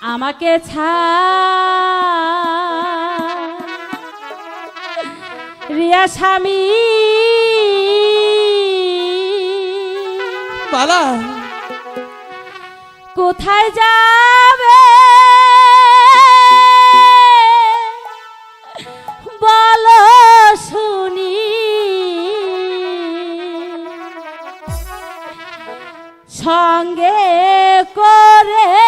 আমাকে ছা রিয়া স্বামী। মালা কোথায় যাবে? বলো শুনি। সঙ্গে করে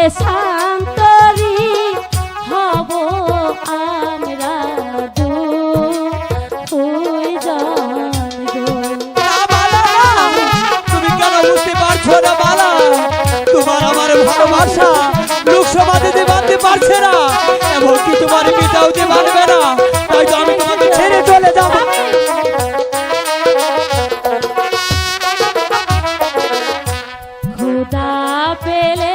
দেশান্তরী হব আমরা না। তুমি কেন বুঝতে পারছ না মালা তোমার আমার ভালোবাসা লোক সমাজে যে মানতে পারছে না। এমনকি তোমার পিতাও যে মানবে না তাই তো আমি তোমাকে ছেড়ে চলে যাব। পেলে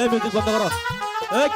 এই মিউজিক বন্ধ করো। এই।